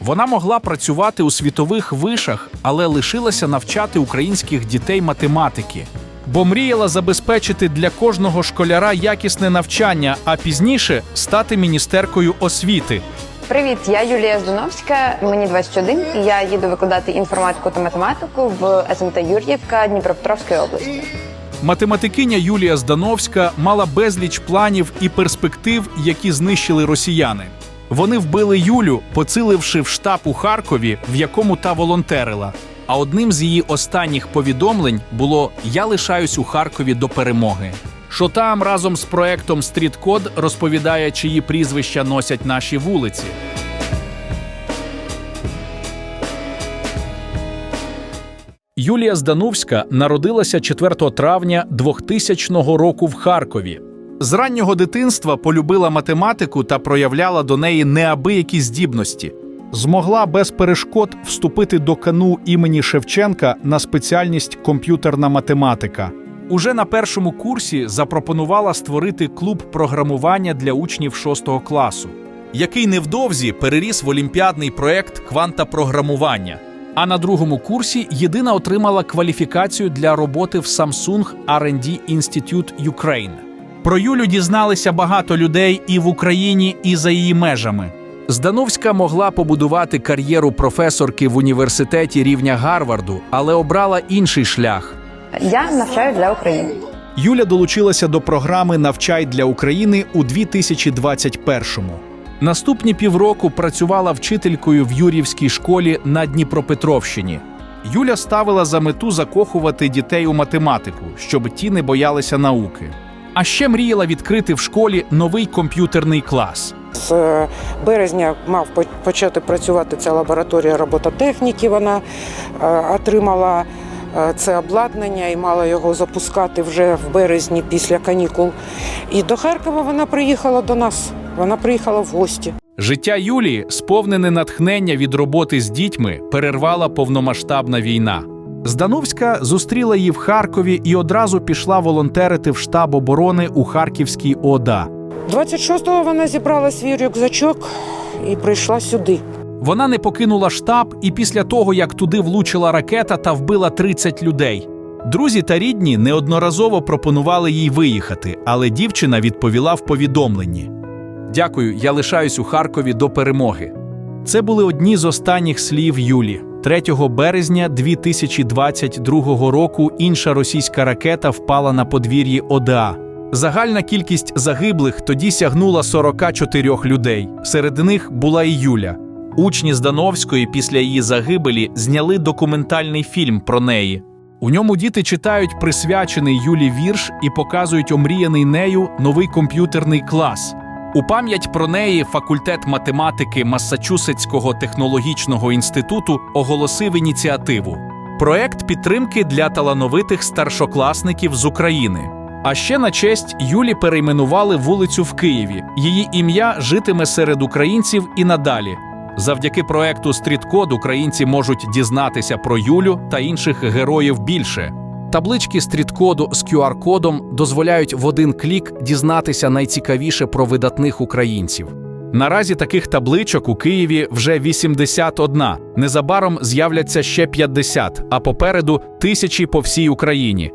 Вона могла працювати у світових вишах, але лишилася навчати українських дітей математики. Бо мріяла забезпечити для кожного школяра якісне навчання, а пізніше стати міністеркою освіти. Привіт, я Юлія Здуновська, мені 21, і я їду викладати інформатику та математику в СМТ Юр'ївка Дніпропетровської області. Математикиня Юлія Здановська мала безліч планів і перспектив, які знищили росіяни. Вони вбили Юлю, поциливши в штаб у Харкові, в якому та волонтерила. А одним з її останніх повідомлень було Я лишаюсь у Харкові до перемоги. Що там разом з проектом Стріткод розповідає, чиї прізвища носять наші вулиці. Юлія Здановська народилася 4 травня 2000 року в Харкові. З раннього дитинства полюбила математику та проявляла до неї неабиякі здібності. Змогла без перешкод вступити до КАНУ імені Шевченка на спеціальність комп'ютерна математика. Уже на першому курсі запропонувала створити клуб програмування для учнів 6 класу, який невдовзі переріс в олімпіадний проект кванта програмування. А на другому курсі єдина отримала кваліфікацію для роботи в Samsung R&D Institute Ukraine. Про Юлю дізналися багато людей і в Україні, і за її межами. Здановська могла побудувати кар'єру професорки в університеті рівня Гарварду, але обрала інший шлях. Я навчаю для України. Юля долучилася до програми Навчай для України у 2021-му. Наступні півроку працювала вчителькою в Юрівській школі на Дніпропетровщині. Юля ставила за мету закохувати дітей у математику, щоб ті не боялися науки. А ще мріяла відкрити в школі новий комп'ютерний клас. З березня мав почати працювати ця лабораторія робототехніки. Вона е, отримала е, це обладнання і мала його запускати вже в березні після канікул. І до Харкова вона приїхала до нас. Вона приїхала в гості. Життя Юлії, сповнене натхнення від роботи з дітьми, перервала повномасштабна війна. Здановська зустріла її в Харкові і одразу пішла волонтерити в штаб оборони у Харківській ОДА. 26-го вона зібрала свій рюкзачок і прийшла сюди. Вона не покинула штаб і після того, як туди влучила ракета та вбила 30 людей. Друзі та рідні неодноразово пропонували їй виїхати, але дівчина відповіла в повідомленні: Дякую, я лишаюсь у Харкові до перемоги. Це були одні з останніх слів Юлі. 3 березня 2022 року інша російська ракета впала на подвір'ї ОДА. Загальна кількість загиблих тоді сягнула 44 людей. Серед них була і Юля. Учні Здановської після її загибелі зняли документальний фільм про неї. У ньому діти читають присвячений Юлі вірш і показують омріяний нею новий комп'ютерний клас. У пам'ять про неї факультет математики Массачусетського технологічного інституту оголосив ініціативу проект підтримки для талановитих старшокласників з України. А ще на честь Юлі перейменували вулицю в Києві. Її ім'я житиме серед українців і надалі. Завдяки проекту Стріткод українці можуть дізнатися про Юлю та інших героїв більше. Таблички стріт-коду з QR-кодом дозволяють в один клік дізнатися найцікавіше про видатних українців. Наразі таких табличок у Києві вже 81. Незабаром з'являться ще 50, а попереду тисячі по всій Україні.